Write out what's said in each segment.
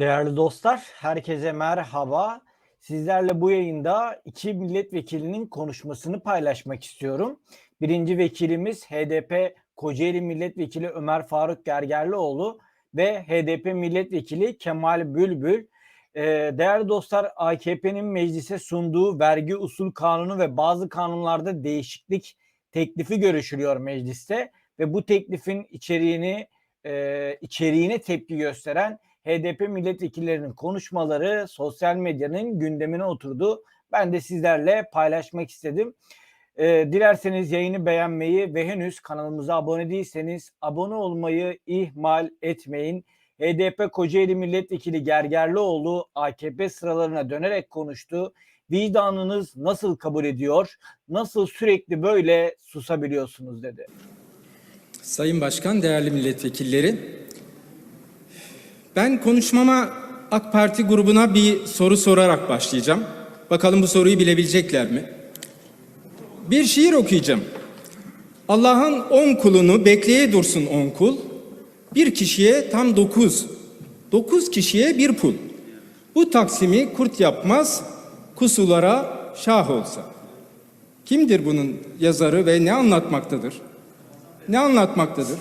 Değerli dostlar, herkese merhaba. Sizlerle bu yayında iki milletvekilinin konuşmasını paylaşmak istiyorum. Birinci vekilimiz HDP Kocaeli Milletvekili Ömer Faruk Gergerlioğlu ve HDP Milletvekili Kemal Bülbül. Ee, değerli dostlar, AKP'nin meclise sunduğu vergi usul kanunu ve bazı kanunlarda değişiklik teklifi görüşülüyor mecliste ve bu teklifin içeriğini e, içeriğine tepki gösteren HDP milletvekillerinin konuşmaları sosyal medyanın gündemine oturdu. Ben de sizlerle paylaşmak istedim. Ee, dilerseniz yayını beğenmeyi ve henüz kanalımıza abone değilseniz abone olmayı ihmal etmeyin. HDP Kocaeli Milletvekili Gergerlioğlu AKP sıralarına dönerek konuştu. Vicdanınız nasıl kabul ediyor? Nasıl sürekli böyle susabiliyorsunuz dedi. Sayın Başkan, değerli milletvekilleri, ben konuşmama AK Parti grubuna bir soru sorarak başlayacağım. Bakalım bu soruyu bilebilecekler mi? Bir şiir okuyacağım. Allah'ın on kulunu bekleye dursun on kul. Bir kişiye tam dokuz. Dokuz kişiye bir pul. Bu taksimi kurt yapmaz, kusulara şah olsa. Kimdir bunun yazarı ve ne anlatmaktadır? Ne anlatmaktadır?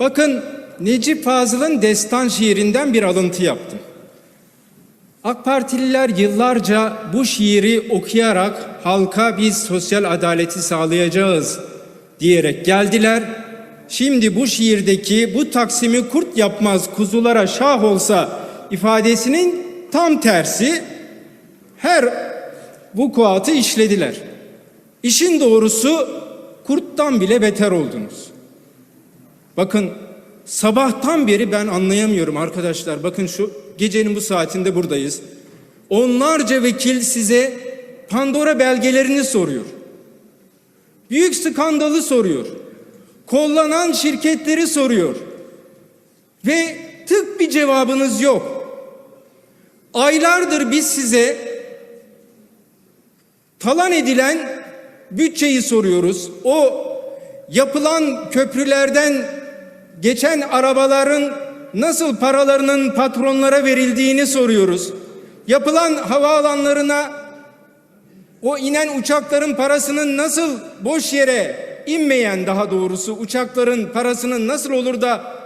Bakın Necip Fazıl'ın destan şiirinden bir alıntı yaptım. AK Partililer yıllarca bu şiiri okuyarak halka biz sosyal adaleti sağlayacağız diyerek geldiler. Şimdi bu şiirdeki bu taksimi kurt yapmaz kuzulara şah olsa ifadesinin tam tersi her vukuatı işlediler. İşin doğrusu kurttan bile beter oldunuz. Bakın sabahtan beri ben anlayamıyorum arkadaşlar. Bakın şu gecenin bu saatinde buradayız. Onlarca vekil size Pandora belgelerini soruyor. Büyük skandalı soruyor. Kollanan şirketleri soruyor. Ve tık bir cevabınız yok. Aylardır biz size talan edilen bütçeyi soruyoruz. O yapılan köprülerden geçen arabaların nasıl paralarının patronlara verildiğini soruyoruz. Yapılan havaalanlarına o inen uçakların parasının nasıl boş yere inmeyen daha doğrusu uçakların parasının nasıl olur da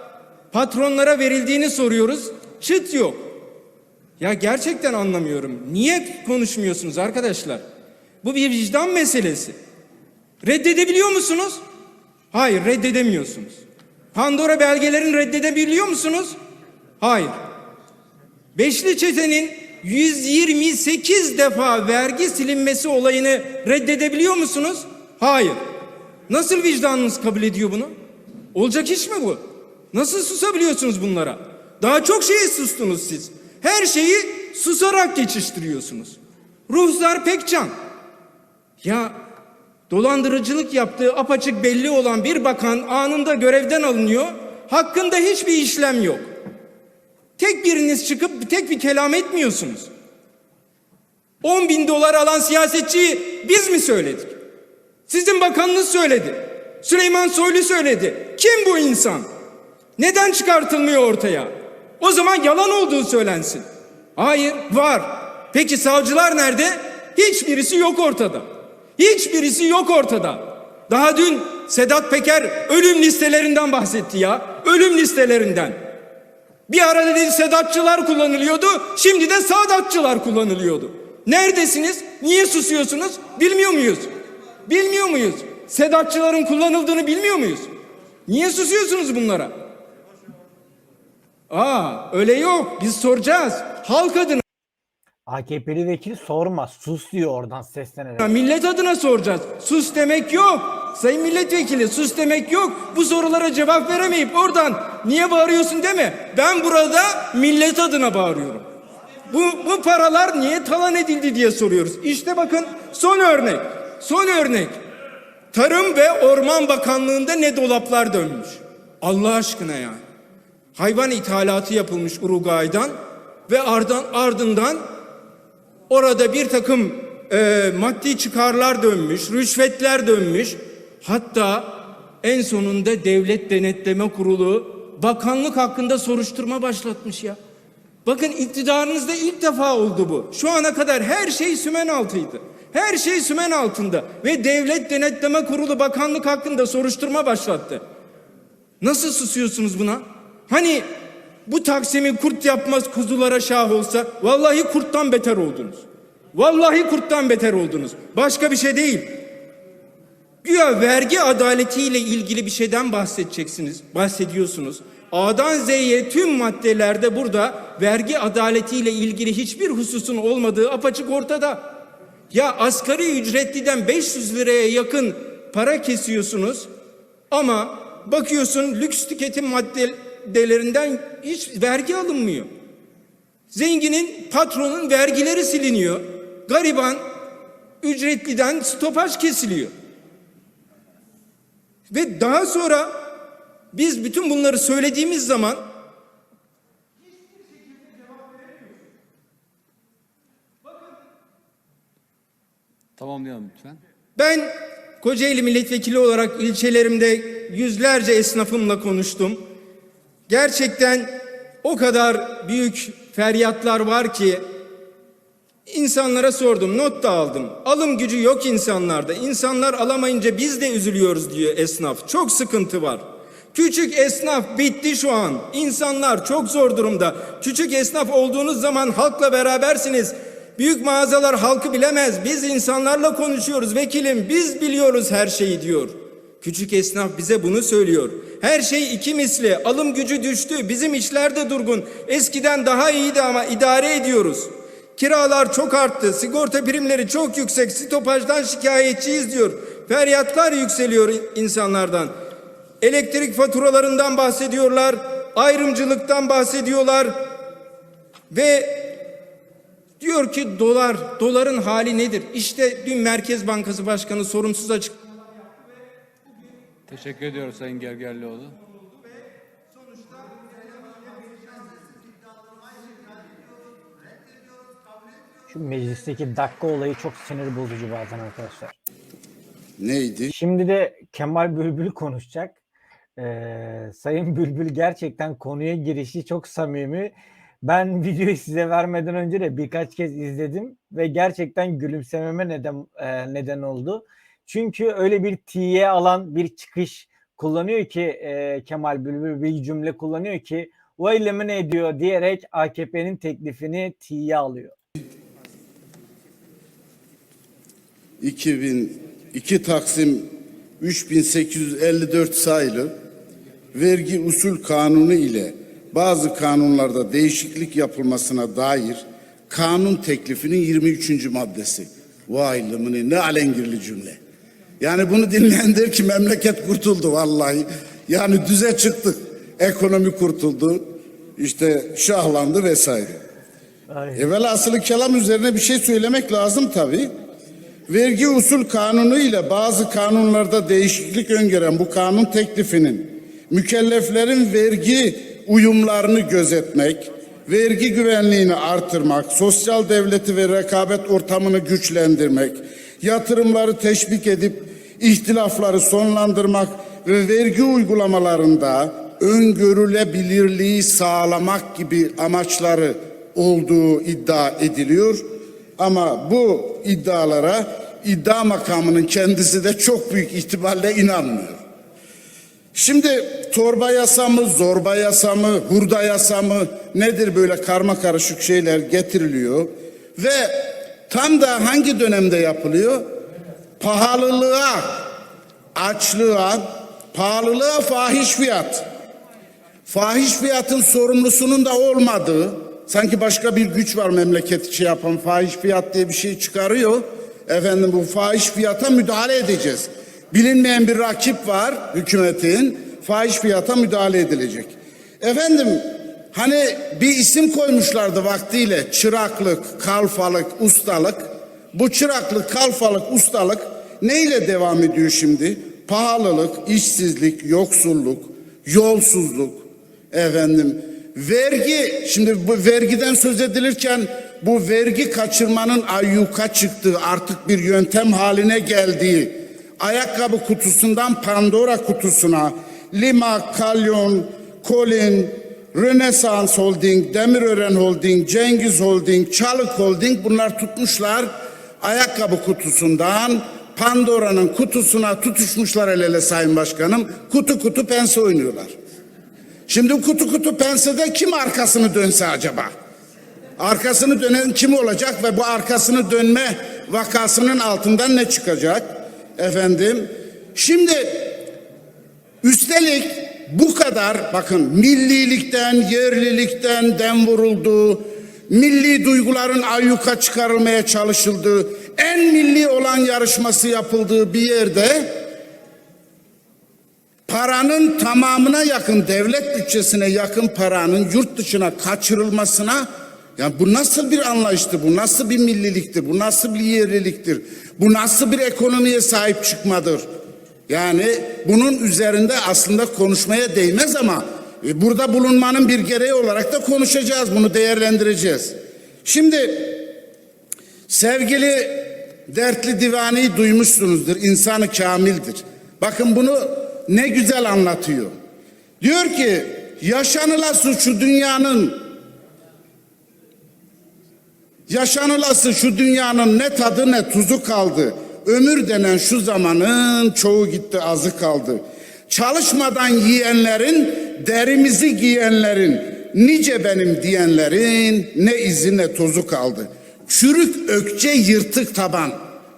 patronlara verildiğini soruyoruz. Çıt yok. Ya gerçekten anlamıyorum. Niye konuşmuyorsunuz arkadaşlar? Bu bir vicdan meselesi. Reddedebiliyor musunuz? Hayır, reddedemiyorsunuz. Pandora belgelerini reddedebiliyor musunuz? Hayır. Beşli çetenin 128 defa vergi silinmesi olayını reddedebiliyor musunuz? Hayır. Nasıl vicdanınız kabul ediyor bunu? Olacak iş mi bu? Nasıl susabiliyorsunuz bunlara? Daha çok şeye sustunuz siz. Her şeyi susarak geçiştiriyorsunuz. Ruhsar Pekcan. Ya dolandırıcılık yaptığı apaçık belli olan bir bakan anında görevden alınıyor. Hakkında hiçbir işlem yok. Tek biriniz çıkıp tek bir kelam etmiyorsunuz. 10 bin dolar alan siyasetçiyi biz mi söyledik? Sizin bakanınız söyledi. Süleyman Soylu söyledi. Kim bu insan? Neden çıkartılmıyor ortaya? O zaman yalan olduğu söylensin. Hayır, var. Peki savcılar nerede? Hiçbirisi yok ortada. Hiçbirisi yok ortada. Daha dün Sedat Peker ölüm listelerinden bahsetti ya. Ölüm listelerinden. Bir ara dedi Sedatçılar kullanılıyordu. Şimdi de Sadatçılar kullanılıyordu. Neredesiniz? Niye susuyorsunuz? Bilmiyor muyuz? Bilmiyor muyuz? Sedatçıların kullanıldığını bilmiyor muyuz? Niye susuyorsunuz bunlara? Aa öyle yok. Biz soracağız. Halk adına, AKP'li vekil sormaz, sus diyor oradan seslenerek. millet adına soracağız. Sus demek yok. Sayın milletvekili sus demek yok. Bu sorulara cevap veremeyip oradan niye bağırıyorsun deme. Ben burada millet adına bağırıyorum. Bu, bu paralar niye talan edildi diye soruyoruz. İşte bakın son örnek. Son örnek. Tarım ve Orman Bakanlığı'nda ne dolaplar dönmüş. Allah aşkına yani. Hayvan ithalatı yapılmış Uruguay'dan ve ardından, ardından orada bir takım e, maddi çıkarlar dönmüş, rüşvetler dönmüş. Hatta en sonunda Devlet Denetleme Kurulu bakanlık hakkında soruşturma başlatmış ya. Bakın iktidarınızda ilk defa oldu bu. Şu ana kadar her şey sümen altıydı. Her şey sümen altında ve Devlet Denetleme Kurulu bakanlık hakkında soruşturma başlattı. Nasıl susuyorsunuz buna? Hani bu Taksim'i kurt yapmaz kuzulara şah olsa vallahi kurttan beter oldunuz. Vallahi kurttan beter oldunuz. Başka bir şey değil. Güya vergi adaletiyle ilgili bir şeyden bahsedeceksiniz, bahsediyorsunuz. A'dan Z'ye tüm maddelerde burada vergi adaletiyle ilgili hiçbir hususun olmadığı apaçık ortada. Ya asgari ücretliden 500 liraya yakın para kesiyorsunuz ama bakıyorsun lüks tüketim maddelerinden hiç vergi alınmıyor. Zenginin, patronun vergileri siliniyor. Gariban, ücretliden stopaj kesiliyor. Ve daha sonra biz bütün bunları söylediğimiz zaman Tamamlayalım lütfen. ben Kocaeli milletvekili olarak ilçelerimde yüzlerce esnafımla konuştum. Gerçekten o kadar büyük feryatlar var ki insanlara sordum, not da aldım. Alım gücü yok insanlarda. İnsanlar alamayınca biz de üzülüyoruz diyor esnaf. Çok sıkıntı var. Küçük esnaf bitti şu an. İnsanlar çok zor durumda. Küçük esnaf olduğunuz zaman halkla berabersiniz. Büyük mağazalar halkı bilemez. Biz insanlarla konuşuyoruz vekilim. Biz biliyoruz her şeyi diyor. Küçük esnaf bize bunu söylüyor. Her şey iki misli. Alım gücü düştü. Bizim işler de durgun. Eskiden daha iyiydi ama idare ediyoruz. Kiralar çok arttı. Sigorta primleri çok yüksek. Stopajdan şikayetçiyiz diyor. Feryatlar yükseliyor insanlardan. Elektrik faturalarından bahsediyorlar. Ayrımcılıktan bahsediyorlar. Ve diyor ki dolar, doların hali nedir? İşte dün Merkez Bankası Başkanı sorumsuz açık Teşekkür ediyoruz Sayın Gergerlioğlu. Şu meclisteki dakika olayı çok sinir bozucu bazen arkadaşlar. Neydi? Şimdi de Kemal Bülbül konuşacak. Ee, Sayın Bülbül gerçekten konuya girişi çok samimi. Ben videoyu size vermeden önce de birkaç kez izledim ve gerçekten gülümsememe neden e, neden oldu. Çünkü öyle bir tiye alan bir çıkış kullanıyor ki e, Kemal Bülbül bir cümle kullanıyor ki o eylemi ne ediyor diyerek AKP'nin teklifini tiye alıyor. 2002 Taksim 3854 sayılı vergi usul kanunu ile bazı kanunlarda değişiklik yapılmasına dair kanun teklifinin 23. maddesi. Vay lımını ne alengirli cümle. Yani bunu dinleyen der ki memleket kurtuldu vallahi. Yani düze çıktık. Ekonomi kurtuldu. İşte şahlandı vesaire. Ay. Evvel asılı kelam üzerine bir şey söylemek lazım tabii. Vergi usul kanunu ile bazı kanunlarda değişiklik öngören bu kanun teklifinin mükelleflerin vergi uyumlarını gözetmek, vergi güvenliğini artırmak, sosyal devleti ve rekabet ortamını güçlendirmek, yatırımları teşvik edip ihtilafları sonlandırmak ve vergi uygulamalarında öngörülebilirliği sağlamak gibi amaçları olduğu iddia ediliyor. Ama bu iddialara iddia makamının kendisi de çok büyük ihtimalle inanmıyor. Şimdi torba yasa mı, zorba yasa mı, hurda yasa mı nedir böyle karma karışık şeyler getiriliyor ve tam da hangi dönemde yapılıyor? Pahalılığa, açlığa, pahalılığa fahiş fiyat. Fahiş fiyatın sorumlusunun da olmadığı, sanki başka bir güç var memleket şey yapan fahiş fiyat diye bir şey çıkarıyor. Efendim bu fahiş fiyata müdahale edeceğiz. Bilinmeyen bir rakip var hükümetin, fahiş fiyata müdahale edilecek. Efendim hani bir isim koymuşlardı vaktiyle çıraklık, kalfalık, ustalık. Bu çıraklık, kalfalık, ustalık neyle devam ediyor şimdi? Pahalılık, işsizlik, yoksulluk, yolsuzluk, efendim vergi şimdi bu vergiden söz edilirken bu vergi kaçırmanın ayyuka çıktığı artık bir yöntem haline geldiği ayakkabı kutusundan Pandora kutusuna lima, kalyon, Kolin, Rönesans Holding, Demirören Holding, Cengiz Holding, Çalık Holding bunlar tutmuşlar ayakkabı kutusundan Pandora'nın kutusuna tutuşmuşlar el ele Sayın Başkanım. Kutu kutu pense oynuyorlar. Şimdi kutu kutu pensede kim arkasını dönse acaba? Arkasını dönen kim olacak ve bu arkasını dönme vakasının altından ne çıkacak? Efendim, şimdi üstelik bu kadar bakın millilikten, yerlilikten dem vuruldu. Milli duyguların ayyuka çıkarılmaya çalışıldı. En milli olan yarışması yapıldığı bir yerde paranın tamamına yakın devlet bütçesine yakın paranın yurt dışına kaçırılmasına ya bu nasıl bir anlayıştır? Bu nasıl bir milliliktir? Bu nasıl bir yerliliktir? Bu nasıl bir ekonomiye sahip çıkmadır? Yani bunun üzerinde aslında konuşmaya değmez ama e, burada bulunmanın bir gereği olarak da konuşacağız. Bunu değerlendireceğiz. Şimdi sevgili dertli divaniyi duymuşsunuzdur. İnsanı kamildir. Bakın bunu ne güzel anlatıyor. Diyor ki yaşanılası şu dünyanın yaşanılası şu dünyanın ne tadı ne tuzu kaldı. Ömür denen şu zamanın çoğu gitti azı kaldı. Çalışmadan yiyenlerin, derimizi giyenlerin, nice benim diyenlerin ne izi ne tozu kaldı. Çürük ökçe yırtık taban.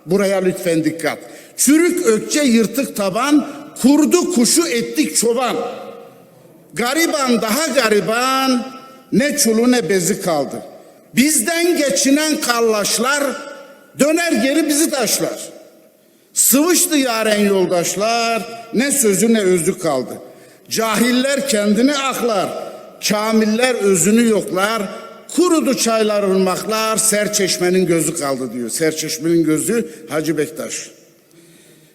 Buraya lütfen dikkat. Çürük ökçe yırtık taban, kurdu kuşu ettik çoban. Gariban daha gariban, ne çulu ne bezi kaldı. Bizden geçinen kallaşlar, döner geri bizi taşlar. Sıvıştı yaren yoldaşlar, ne sözü ne özü kaldı. Cahiller kendini aklar, kamiller özünü yoklar. Kurudu çaylar ırmaklar, serçeşmenin gözü kaldı diyor. Serçeşmenin gözü Hacı Bektaş.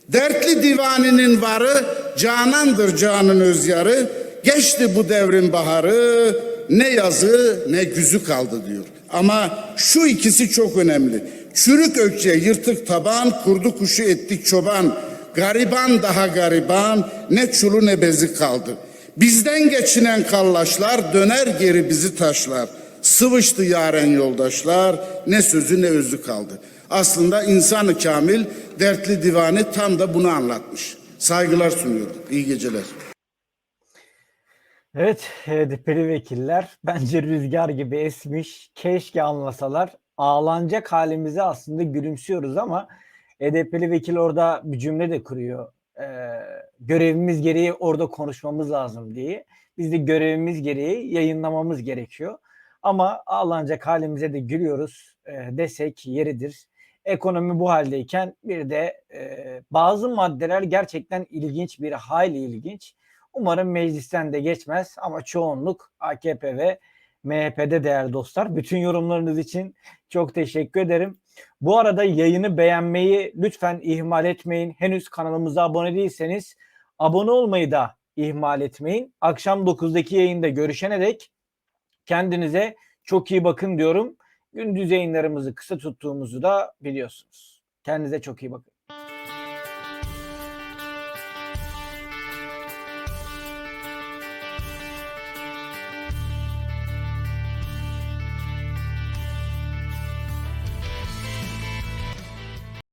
Dertli divaninin varı, canandır canın özyarı. Geçti bu devrin baharı, ne yazı ne güzü kaldı diyor. Ama şu ikisi çok önemli. Çürük ökçe, yırtık taban, kurdu kuşu ettik çoban. Gariban daha gariban, ne çulu ne bezi kaldı. Bizden geçinen kallaşlar döner geri bizi taşlar. Sıvıştı yaren yoldaşlar, ne sözü ne özü kaldı. Aslında insanı kamil, dertli divanı tam da bunu anlatmış. Saygılar sunuyorum. İyi geceler. Evet, HDP'li vekiller bence rüzgar gibi esmiş. Keşke anlasalar. Ağlanacak halimize aslında gülümsüyoruz ama HDP'li vekil orada bir cümle de kuruyor. Ee, görevimiz gereği orada konuşmamız lazım diye. Biz de görevimiz gereği yayınlamamız gerekiyor. Ama ağlanacak halimize de gülüyoruz e, desek yeridir. Ekonomi bu haldeyken bir de e, bazı maddeler gerçekten ilginç bir hayli ilginç. Umarım meclisten de geçmez ama çoğunluk AKP ve MHP'de değerli dostlar. Bütün yorumlarınız için çok teşekkür ederim. Bu arada yayını beğenmeyi lütfen ihmal etmeyin. Henüz kanalımıza abone değilseniz abone olmayı da ihmal etmeyin. Akşam 9'daki yayında görüşene dek kendinize çok iyi bakın diyorum. Gündüz yayınlarımızı kısa tuttuğumuzu da biliyorsunuz. Kendinize çok iyi bakın.